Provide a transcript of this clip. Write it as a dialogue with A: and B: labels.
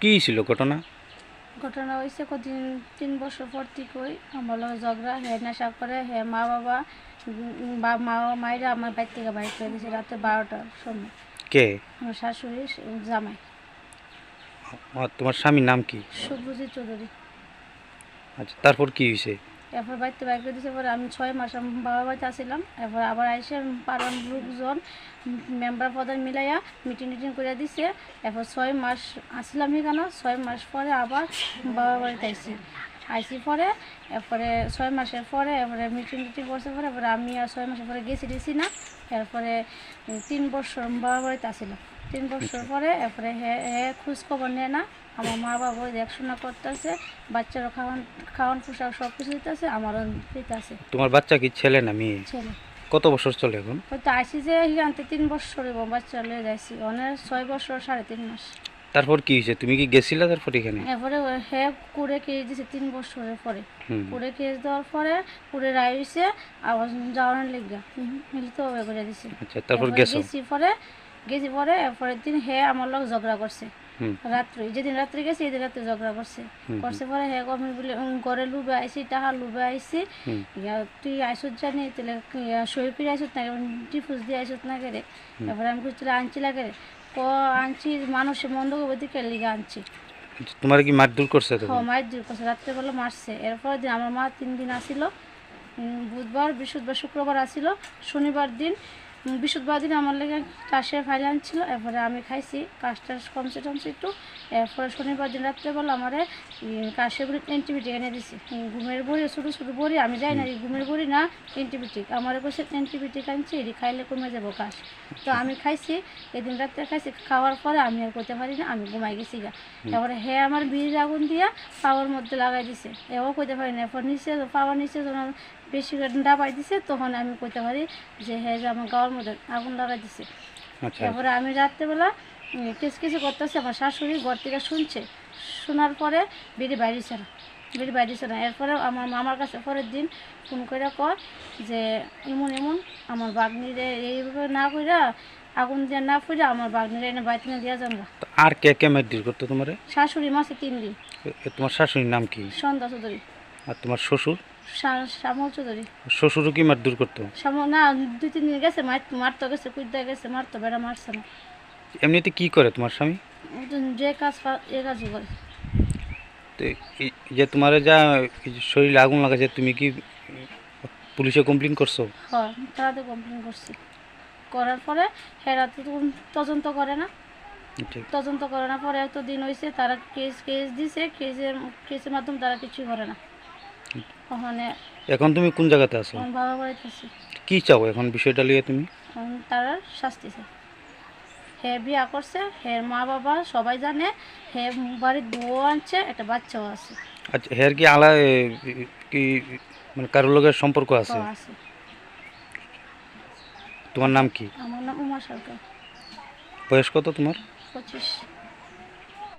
A: কি ছিল ঘটনা?
B: ঘটনা হয়েছে কদিন তিন বছর পর থেকেই আমার ঝগড়া হে নেশা করে হে মা বাবা বা মা মায়েরা আমার বাড়ি থেকে বাইরে করে দিয়েছে রাতে বারোটার সময়।
A: কে?
B: আমার শাশুড়ি জামাই।
A: তোমার স্বামীর নাম কি?
B: শুভজিৎ চৌধুরী।
A: আচ্ছা তারপর কি হয়েছে
B: এরপর বাড়িতে বাইক করে দিয়েছে পরে আমি ছয় মাস বাবার বাড়িতে আসছিলাম এরপর আবার আইসে পাড়ার লোকজন, মেম্বার প্রধান মিলাইয়া মিটিং টিটিং করে দিছে। এরপর ছয় মাস আসছিলাম এখানে, ছয় মাস পরে আবার বাবার বাড়িতে আইসি। আইসি পরে, এরপরে ছয় মাসের পরে, এরপরে মিটিং টিটিং করছে পরে, এরপরে আমি আর ছয় মাসের পরে গেছি দিছি না। এরপরে তিন বছর বাবার বাড়িতে আসছিলাম তিন বছর পরে এরপরে হে হে খোঁজ খবর নেয় না। আমার মা বাবা দেখাশোনা করতেছে বাচ্চারা খাওয়ান খাওয়ান পোশাক সব কিছু দিতেছে আমারও দিতেছে।
A: তোমার বাচ্চা কি ছেলে না মেয়ে?
B: ছেলে।
A: কত বছর চলে এখন?
B: হয়তো আইসি যে এখানতে তিন বছর এবং বাচ্চা লিয়ে যাইছি অনেক ছয় বছর সাড়ে তিন মাস।
A: তারপর কি হয়েছে? তুমি কি গেছিলা তারপর এখানে?
B: এরপরে হে কুড়ে কেস দিছে তিন বছরের পরে। কুড়ে কেস দেওয়ার পরে কুড়ে রায় হয়েছে আবার যাওয়ার লেগা। মিলিতে করে দিছে।
A: আচ্ছা তারপর গেছি
B: পরে গেছি পরে পরের দিন হে আমার লোক ঝগড়া করছে। রাত্রে যেদিন রাত্রে গেছি এদিন রাত্রে ঝগড়া করছে। করছে পরে হে আমি বলে ঘরে লুবে আইসি টাকা লুবে আইসি তুই আইসত জানি তাহলে সহিপির আইসত না টিফুস দিয়ে আইসত না করে এবার আমি কিছু আনছি লাগে ক আনছি মানুষ মন্দ দিকে লিগে আনছি।
A: তোমার কি মারধর করছে তো
B: হ মায়ের দূর করছে রাত্রেবেলা মারছে। এরপর দিন আমার মা তিন দিন আসিল। বুধবার বৃহস্পতিবার শুক্রবার আসিল। শনিবার দিন বৃহস্পতিবার দিন আমার লেগে কাশের ফাইল আনছিল। এরপরে আমি খাইছি কাশটা কমছে টমছে একটু। এরপরে শনিবার দিন রাত্রেবেলা আমার কাশের বড়ি অ্যান্টিবায়োটিক এনে দিছি। ঘুমের বড়ি ছোটো ছোটো বড়ি আমি যাই না ঘুমের বড়ি না অ্যান্টিবায়োটিক। আমার কাছে অ্যান্টিবায়োটিক আনছি এটি খাইলে কমে যাব কাশ। তো আমি খাইছি এদিন রাত্রে খাইছি খাওয়ার পরে আমি আর করতে পারি না আমি ঘুমাই গেছি গা। তারপরে হে আমার বিড়ির আগুন দিয়া পাওয়ার মধ্যে লাগাই দিছে। এও করতে পারি না এরপর নিচে পাওয়ার নিচে বেশি করে ডাবাই দিছে তখন আমি কইতে পারি যে হে যে আমার গাওয়ার মধ্যে আগুন লাগাই দিছে।
A: আচ্ছা।
B: তারপরে আমি রাত্রেবেলা কিছু কিছু করতেছে আমার শাশুড়ি ঘর থেকে শুনছে। শোনার পরে বেরি বাইরেছে না বেরি বাইরেছে না এরপরে আমার মামার কাছে পরের দিন ফোন করে কর যে এমন এমন আমার বাগনিরে এইভাবে না কইরা আগুন দিয়ে না ফুইরা আমার বাগনিরে এনে বাইতে না দিয়া যান
A: তো আর কে কে মারধর করতো তোমার?
B: শাশুড়ি মাসে তিন দিন।
A: তোমার শাশুড়ির নাম কি?
B: সন্ধ্যা চৌধুরী।
A: আর তোমার শ্বশুর?
B: শ্যামল চৌধুরী।
A: শ্বশুরও কি মারধর করতো?
B: শ্যামল না দুই তিন দিন গেছে মার- মারতে গেছে কুইদা গেছে মারতো বেড়া মারছে না।
A: এমনিতে কি করে তোমার স্বামী?
B: তো যে কাজ এ কাজই করে।
A: তো যে তোমার যা শরীরে আগুন লাগাছে তুমি কি পুলিশে কমপ্লেন করছ?
B: হয় তারাতে কমপ্লেন করছি। করার পরে হেরাতে তো তদন্ত করে না। তদন্ত করে না পরে এত দিন হয়েছে তারা কেস কেস দিছে কেসের কেসের মাধ্যমে তারা কিছুই করে না। ওখানে
A: এখন তুমি কোন জায়গাতে আছো?
B: আমার বাবা বাড়িতে আছে।
A: কি চাও এখন বিষয়টা নিয়ে তুমি?
B: এখন তারা শাস্তি চাই হে বিয়া করছে হে মা বাবা সবাই জানে হে বাড়ির বউ আনছে একটা বাচ্চাও আছে।
A: আচ্ছা হের কি আলা কি মানে কারোর লোকের সম্পর্ক আছে?
B: আছে।
A: তোমার নাম কি?
B: আমার নাম উমা সরকার।
A: বয়স কত তোমার?
B: পঁচিশ।